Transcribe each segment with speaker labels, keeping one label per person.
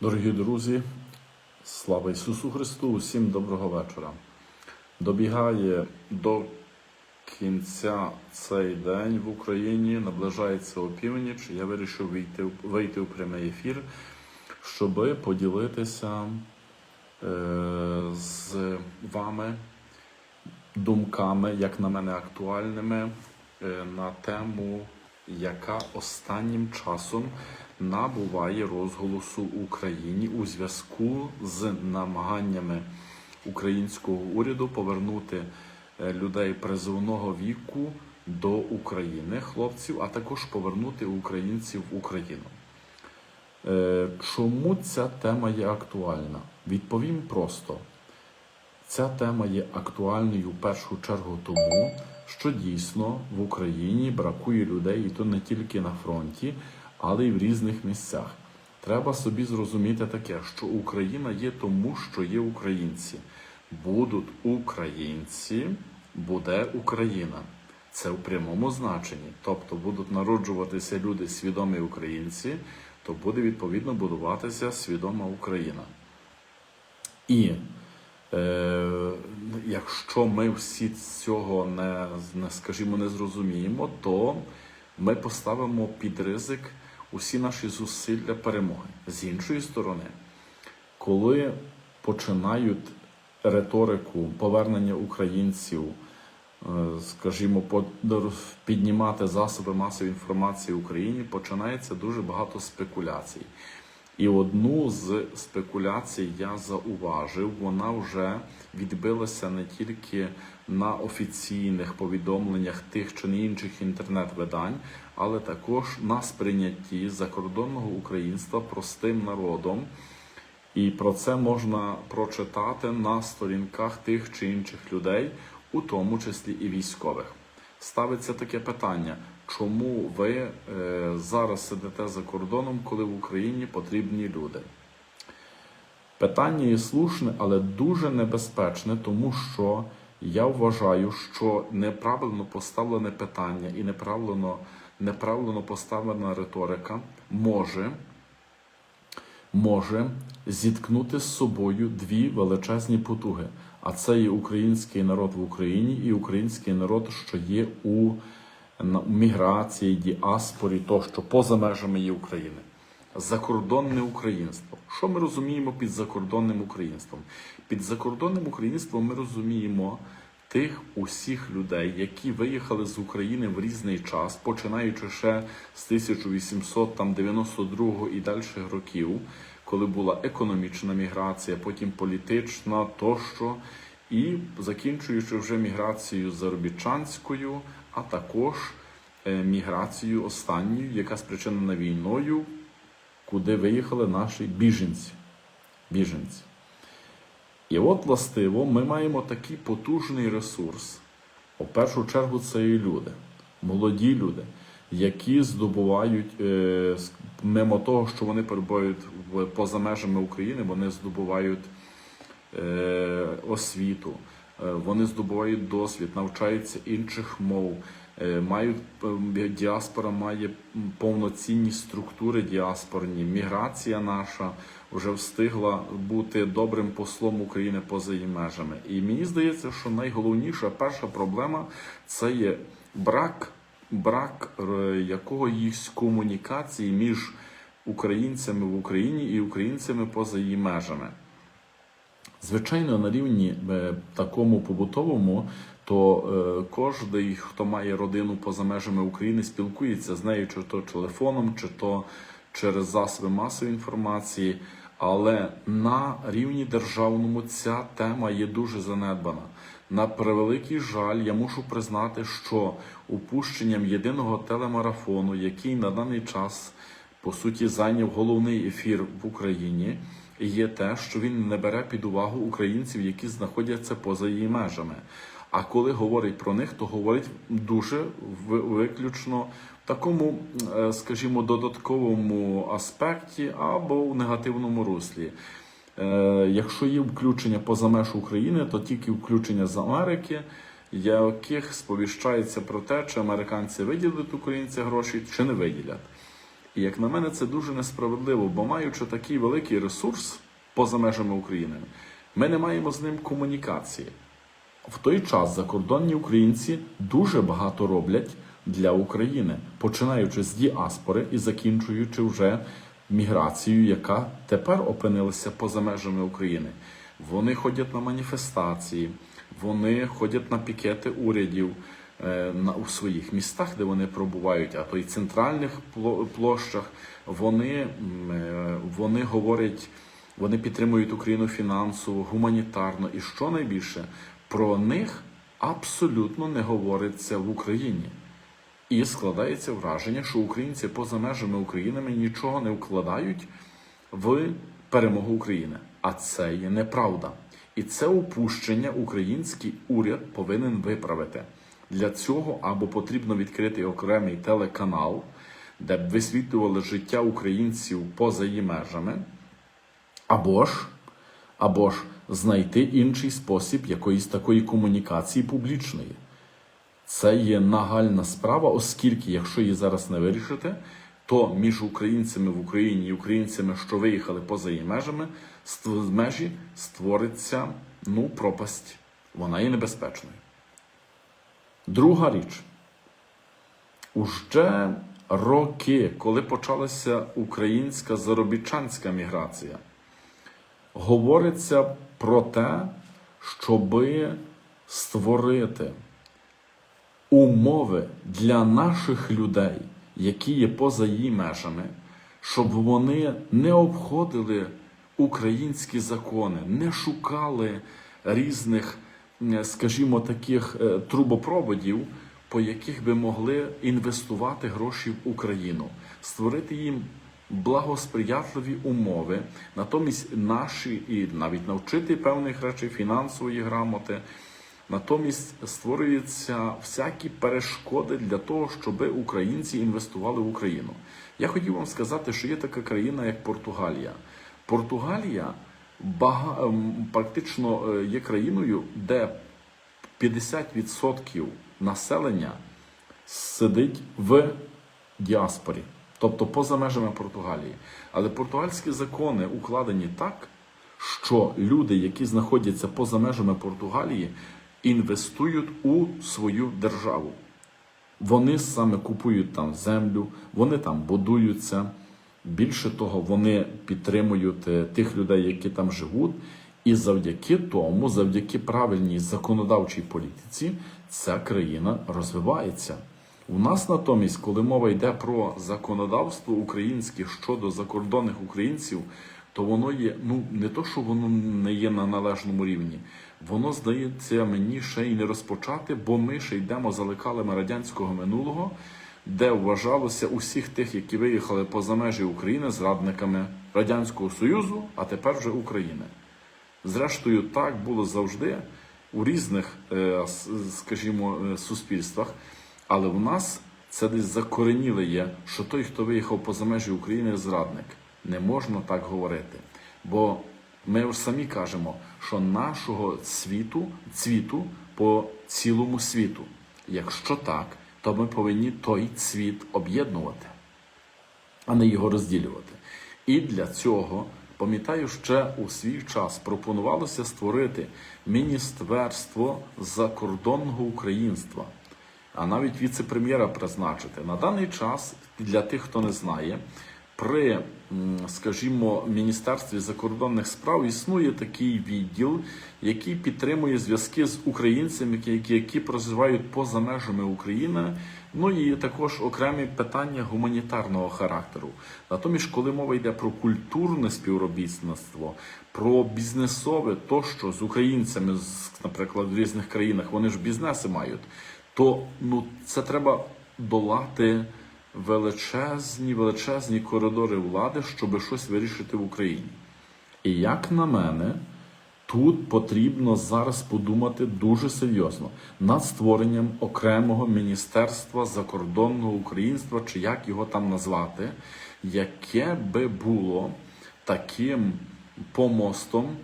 Speaker 1: Дорогі друзі, слава Ісусу Христу! Усім доброго вечора. Добігає до кінця цей день в Україні, наближається опівніч. Я вирішив вийти, вийти у прямий ефір, щоб поділитися е, з вами думками, як на мене, актуальними е, на тему, яка останнім часом набуває розголосу в Україні у зв'язку з намаганнями українського уряду повернути е, людей призовного віку до України, хлопців, а також повернути українців в Україну. Е, Чому ця тема є актуальна? Відповім просто. Ця тема є актуальною в першу чергу тому, що дійсно в Україні бракує людей, і то не тільки на фронті, але й в різних місцях. Треба собі зрозуміти таке, що Україна є тому, що є українці. Будуть українці, буде Україна. Це в прямому значенні. Тобто будуть народжуватися люди свідомі українці, то буде відповідно будуватися свідома Україна. І Е, якщо ми всі цього не, не скажімо, не зрозуміємо, то ми поставимо під ризик усі наші зусилля перемоги. З іншої сторони, коли починають риторику повернення українців, е, скажімо, піднімати засоби масової інформації в Україні, починається дуже багато спекуляцій. І одну з спекуляцій я зауважив, вона вже відбилася не тільки на офіційних повідомленнях тих чи не інших інтернет-видань, але також на сприйнятті закордонного українства простим народом. І про це можна прочитати на сторінках тих чи інших людей, у тому числі і військових. Ставиться таке питання: чому ви е, зараз сидите за кордоном, коли в Україні потрібні люди? Питання є слушне, але дуже небезпечне, тому що я вважаю, що неправильно поставлене питання і неправильно, неправильно поставлена риторика може може зіткнути з собою дві величезні потуги. А це є український народ в Україні і український народ, що є у міграції, діаспорі, тощо поза межами є України. Закордонне українство. Що ми розуміємо під закордонним українством? Під закордонним українством ми розуміємо тих усіх людей, які виїхали з України в різний час, починаючи ще з 1892 і дальших років, коли була економічна міграція, потім політична тощо, і закінчуючи вже міграцією заробітчанською, а також е, міграцією останньою, яка спричинена війною, куди виїхали наші біженці. біженці. І от, властиво, ми маємо такий потужний ресурс. У першу чергу це і люди, молоді люди, які здобувають, е, мимо того, що вони перебувають поза межами України, вони здобувають е, освіту, вони здобувають досвід, навчаються інших мов, е, мають е, діаспора має повноцінні структури діаспорні. Міграція наша вже встигла бути добрим послом України поза її межами. І мені здається, що найголовніша перша проблема це є брак, брак е, якоїсь комунікації між українцями в Україні і українцями поза її межами. Звичайно, на рівні е, такому побутовому, то е, кожен, хто має родину поза межами України, спілкується з нею, чи то телефоном, чи то через засоби масової інформації. Але на рівні державному ця тема є дуже занедбана. На превеликий жаль, я мушу признати, що упущенням єдиного телемарафону, який на даний час по суті зайняв головний ефір в Україні, є те, що він не бере під увагу українців, які знаходяться поза її межами. А коли говорить про них, то говорить дуже виключно в такому, е, скажімо, додатковому аспекті або в негативному руслі. Е, Якщо є включення поза меж України, то тільки включення з Америки, яких сповіщається про те, чи американці виділять українцям гроші, чи не виділять. І як на мене, це дуже несправедливо, бо маючи такий великий ресурс поза межами України, ми не маємо з ним комунікації. В той час закордонні українці дуже багато роблять для України, починаючи з діаспори і закінчуючи вже міграцією, яка тепер опинилася поза межами України. Вони ходять на маніфестації, вони ходять на пікети урядів у своїх містах, де вони пробувають, а то й центральних площах. Вони, е, вони говорять, вони підтримують Україну фінансово, гуманітарно і що найбільше про них абсолютно не говориться в Україні. І складається враження, що українці поза межами України нічого не вкладають в перемогу України. А це є неправда. І це упущення український уряд повинен виправити. Для цього або потрібно відкрити окремий телеканал, де б висвітлювали життя українців поза її межами, або ж, або ж знайти інший спосіб якоїсь такої комунікації публічної. Це є нагальна справа, оскільки, якщо її зараз не вирішити, то між українцями в Україні і українцями, що виїхали поза її межами, ст- межі створиться ну, пропасть. Вона є небезпечною. Друга річ. Уже роки, коли почалася українська заробітчанська міграція, говориться про те, щоби створити умови для наших людей, які є поза її межами, щоб вони не обходили українські закони, не шукали різних, скажімо, таких е, трубопроводів, по яких би могли інвестувати гроші в Україну, створити їм благосприятливі умови, натомість наші і навіть навчити певних речей фінансової грамоти. Натомість створюються всякі перешкоди для того, щоб українці інвестували в Україну. Я хотів вам сказати, що є така країна, як Португалія. Португалія бага... ем, практично е, є країною, де 50% населення сидить в діаспорі, тобто поза межами Португалії. Але португальські закони укладені так, що люди, які знаходяться поза межами Португалії, інвестують у свою державу. Вони саме купують там землю, вони там будуються. Більше того, вони підтримують е, тих людей, які там живуть. І завдяки тому, завдяки правильній законодавчій політиці, ця країна розвивається. У нас натомість, коли мова йде про законодавство українське щодо закордонних українців, то воно є ну не то, що воно не є на належному рівні, воно здається мені ще й не розпочати, бо ми ще йдемо за лекалами радянського минулого, де вважалося усіх тих, які виїхали поза межі України зрадниками Радянського Союзу, а тепер вже України. Зрештою, так було завжди у різних, е, скажімо, е, суспільствах, але в нас це десь закореніле є, що той, хто виїхав поза межі України, зрадник. Не можна так говорити. Бо ми ж самі кажемо, що нашого світу, цвіту по цілому світу. Якщо так, то ми повинні той цвіт об'єднувати а не його розділювати. І для цього, пам'ятаю, ще у свій час пропонувалося створити Міністерство закордонного українства, а навіть віце-прем'єра призначити. На даний час, для тих, хто не знає, при, скажімо, Міністерстві закордонних справ існує такий відділ, який підтримує зв'язки з українцями, які, які проживають поза межами України. Ну і також окремі питання гуманітарного характеру. Натомість, коли мова йде про культурне співробітництво, про бізнесове, тощо з українцями, з, наприклад, в різних країнах, вони ж бізнеси мають, то ну це треба долати величезні, величезні коридори влади, щоб щось вирішити в Україні. І як на мене, тут потрібно зараз подумати дуже серйозно над створенням окремого міністерства закордонного українства, чи як його там назвати, яке би було таким помостом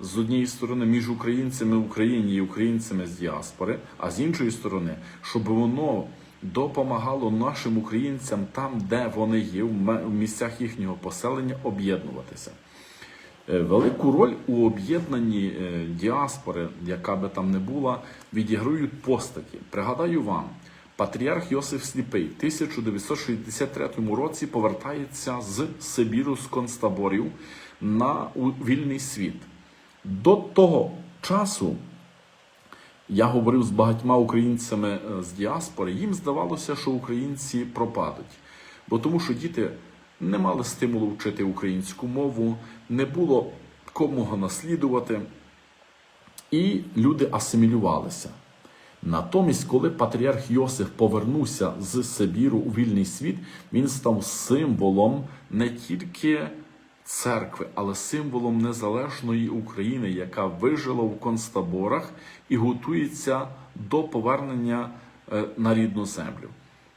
Speaker 1: з однієї сторони між українцями в Україні і українцями з діаспори, а з іншої сторони, щоб воно допомагало нашим українцям там, де вони є, в місцях їхнього поселення, об'єднуватися. Е, Велику роль у об'єднанні е, діаспори, яка би там не була, відіграють постаті. Пригадаю вам, патріарх Йосиф Сліпий в 1963 році повертається з Сибіру з концтаборів на вільний світ. До того часу я говорив з багатьма українцями е, з діаспори, їм здавалося, що українці пропадуть. Бо тому що діти не мали стимулу вчити українську мову, не було кому наслідувати, і люди асимілювалися. Натомість, коли патріарх Йосиф повернувся з Сибіру у вільний світ, він став символом не тільки церкви, але символом незалежної України, яка вижила в концтаборах і готується до повернення е, на рідну землю.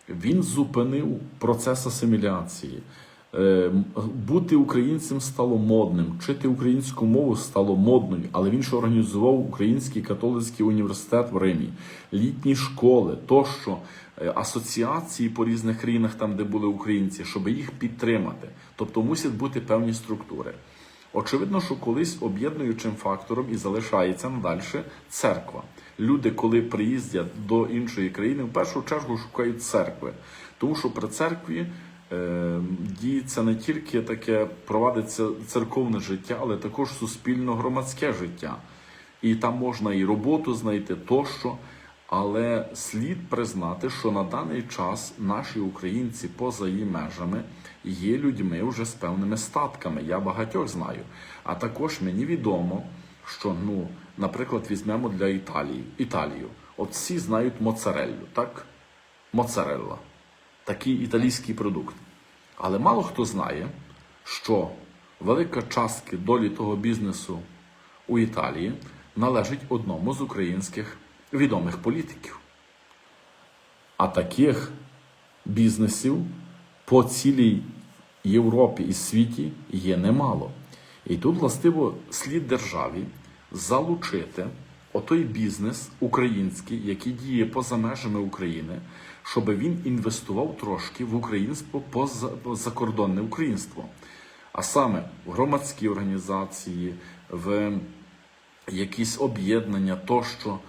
Speaker 1: Він зупинив процес асиміляції. Е, Бути українцем стало модним, вчити українську мову стало модною, але він ще організував Український католицький університет в Римі, літні школи, тощо асоціації по різних країнах, там де були українці, щоб їх підтримати. Тобто мусять бути певні структури. Очевидно, що колись об'єднуючим фактором і залишається надальше церква. Люди, коли приїздять до іншої країни, в першу чергу шукають церкви, тому що при церкві е, діється не тільки таке провадиться церковне життя, але також суспільно-громадське життя. І там можна і роботу знайти тощо. Але слід признати, що на даний час наші українці поза її межами є людьми вже з певними статками. Я багатьох знаю. А також мені відомо, що ну, наприклад, візьмемо для Італії Італію. От всі знають моцареллю, так? Моцарелла. Такий італійський продукт. Але мало хто знає, що велика частка долі того бізнесу у Італії належить одному з українських відомих політиків. А таких бізнесів по цілій Європі і світі є немало. І тут, властиво, слід державі залучити отой бізнес український, який діє поза межами України, щоб він інвестував трошки в українство поза закордонне українство. А саме в громадські організації, в якісь об'єднання тощо.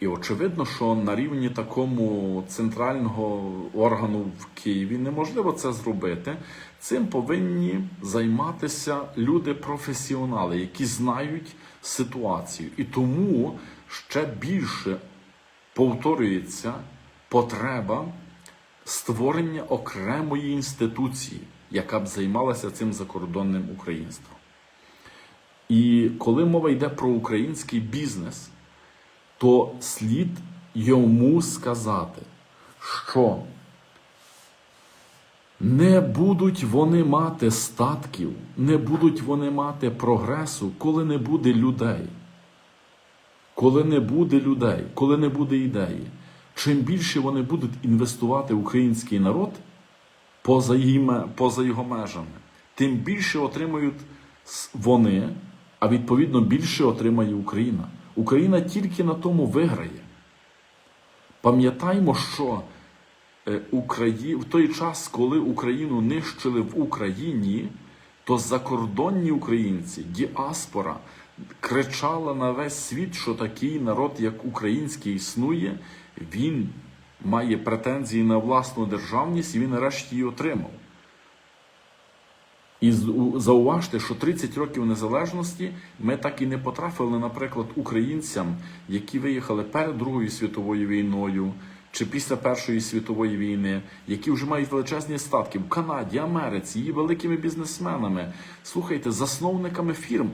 Speaker 1: І очевидно, що на рівні такому центрального органу в Києві неможливо це зробити. Цим повинні займатися люди-професіонали, які знають ситуацію. І тому ще більше повторюється потреба створення окремої інституції, яка б займалася цим закордонним українством. І коли мова йде про український бізнес, то слід йому сказати, що не будуть вони мати статків, не будуть вони мати прогресу, коли не буде людей. Коли не буде людей, коли не буде ідеї. Чим більше вони будуть інвестувати в український народ поза, їм, поза його межами, тим більше отримають вони, а відповідно більше отримає Україна. Україна тільки на тому виграє. Пам'ятаймо, що е, Украї... в той час, коли Україну нищили в Україні, то закордонні українці, діаспора, кричала на весь світ, що такий народ, як український, існує, він має претензії на власну державність, і він нарешті її отримав. І зауважте, що 30 років незалежності ми так і не потрапили, наприклад, українцям, які виїхали перед Другою світовою війною чи після Першої світової війни, які вже мають величезні статки в Канаді, Америці, є великими бізнесменами. Слухайте, засновниками фірм.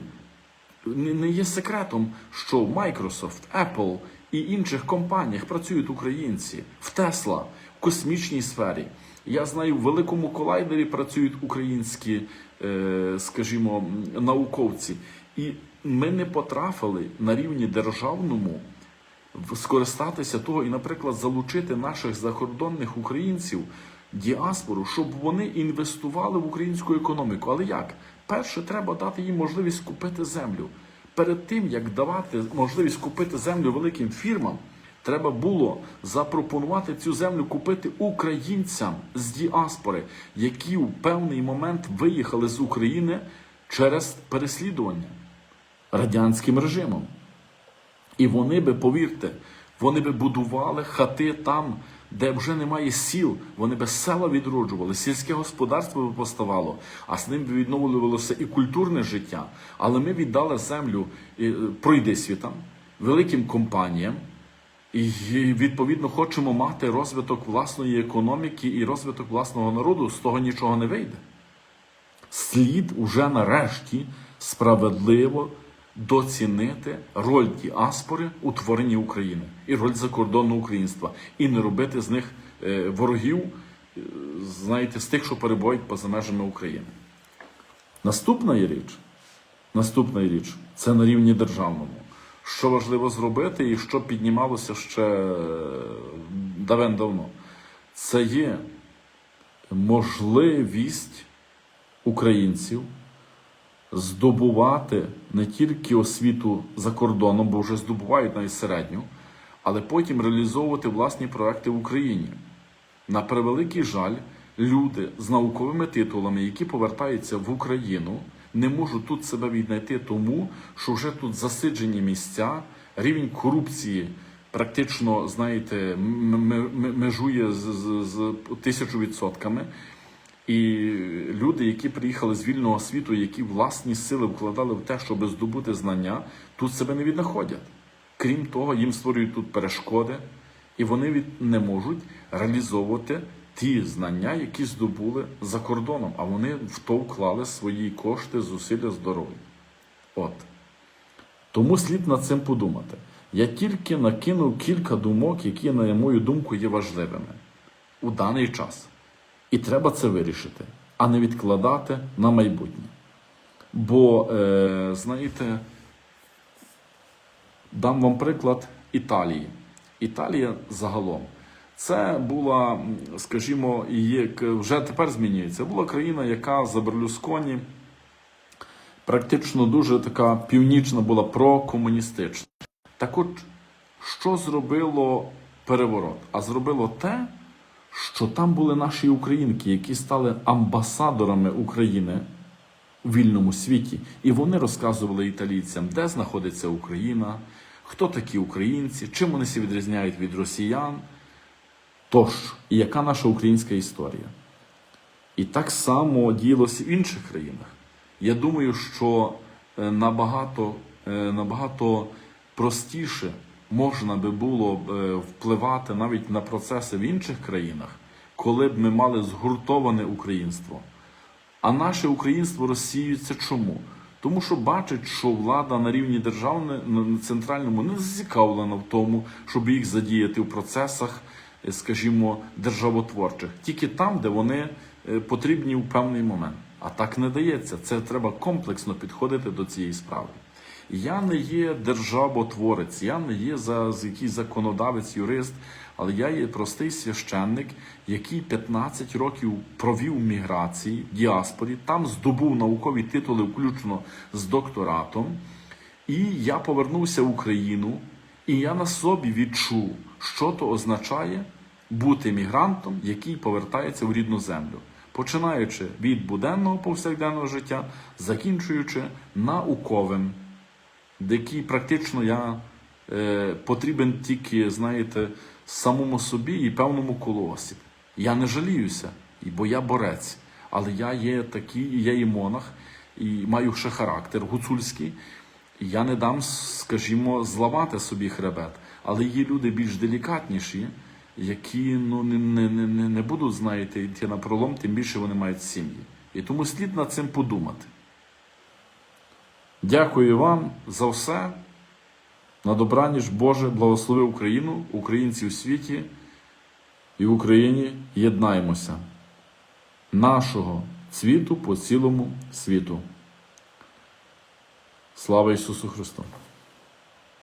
Speaker 1: Не є секретом, що в Microsoft, Apple і інших компаніях працюють українці в Tesla, в космічній сфері. Я знаю, в великому колайдері працюють українські, е, скажімо, науковці. І ми не потрапили на рівні державному скористатися того і, наприклад, залучити наших закордонних українців, діаспору, щоб вони інвестували в українську економіку. Але як? Перше, треба дати їм можливість купити землю. Перед тим, як давати можливість купити землю великим фірмам, Треба було запропонувати цю землю купити українцям з діаспори, які в певний момент виїхали з України через переслідування радянським режимом. І вони би, повірте, вони би будували хати там, де вже немає сіл. Вони би села відроджували, сільське господарство би поставало, а з ним би відновлювалося і культурне життя. Але ми віддали землю е, пройди світам, великим компаніям. І відповідно хочемо мати розвиток власної економіки і розвиток власного народу. З того нічого не вийде. Слід уже нарешті справедливо доцінити роль діаспори у творенні України і роль закордонного українства, і не робити з них е, ворогів, е, знаєте, з тих, що перебувають поза межами України. Наступна річ, наступна річ це на рівні державному. Що важливо зробити, і що піднімалося ще давен-давно, це є можливість українців здобувати не тільки освіту за кордоном, бо вже здобувають навіть середню, але потім реалізовувати власні проекти в Україні. На превеликий жаль, люди з науковими титулами, які повертаються в Україну, не можуть тут себе віднайти, тому що вже тут засиджені місця, рівень корупції практично, знаєте, межує з, з, з тисячу відсотками. І люди, які приїхали з вільного світу, які власні сили вкладали в те, щоб здобути знання, тут себе не віднаходять. Крім того, їм створюють тут перешкоди, і вони від не можуть реалізовувати ті знання, які здобули за кордоном, а вони в то вклали свої кошти, зусилля, здоров'я. От. Тому слід над цим подумати. Я тільки накинув кілька думок, які, на мою думку, є важливими у даний час. І треба це вирішити, а не відкладати на майбутнє. Бо, е, знаєте, дам вам приклад Італії. Італія загалом. Це була, скажімо, і вже тепер змінюється. Була країна, яка за Берлюсконі практично дуже така північна була прокомуністична. Так от, що зробило переворот? А зробило те, що там були наші українки, які стали амбасадорами України у вільному світі, і вони розказували італійцям, де знаходиться Україна, хто такі українці, чим вони відрізняють від росіян. Тож, яка наша українська історія? І так само діялося в інших країнах. Я думаю, що е, набагато, е, набагато простіше можна би було е, впливати навіть на процеси в інших країнах, коли б ми мали згуртоване українство. А наше українство розсіюється чому? Тому що бачить, що влада на рівні державне на центральному не зацікавлена в тому, щоб їх задіяти в процесах, скажімо, державотворчих, тільки там, де вони е, потрібні в певний момент. А так не дається. Це треба комплексно підходити до цієї справи. Я не є державотворець, я не є за якийсь законодавець, юрист, але я є простий священник, який 15 років провів міграції, в діаспорі, там здобув наукові титули, включно з докторатом. І я повернувся в Україну, і я на собі відчув, що то означає бути мігрантом, який повертається в рідну землю, починаючи від буденного повсякденного життя, закінчуючи науковим, де який практично я е, потрібен тільки, знаєте, самому собі і певному колу осіб. Я не жаліюся, бо я борець, але я є такий, я є монах і маю ще характер гуцульський. І я не дам, скажімо, зламати собі хребет. Але є люди більш делікатніші, які ну, не, не, не, не- будуть, знаєте, йти на пролом, тим більше вони мають сім'ї. І тому слід над цим подумати. Дякую вам за все. На добраніч Боже, благослови Україну, українці у світі і в Україні єднаємося нашого цвіту по цілому світу. Слава Ісусу Христу!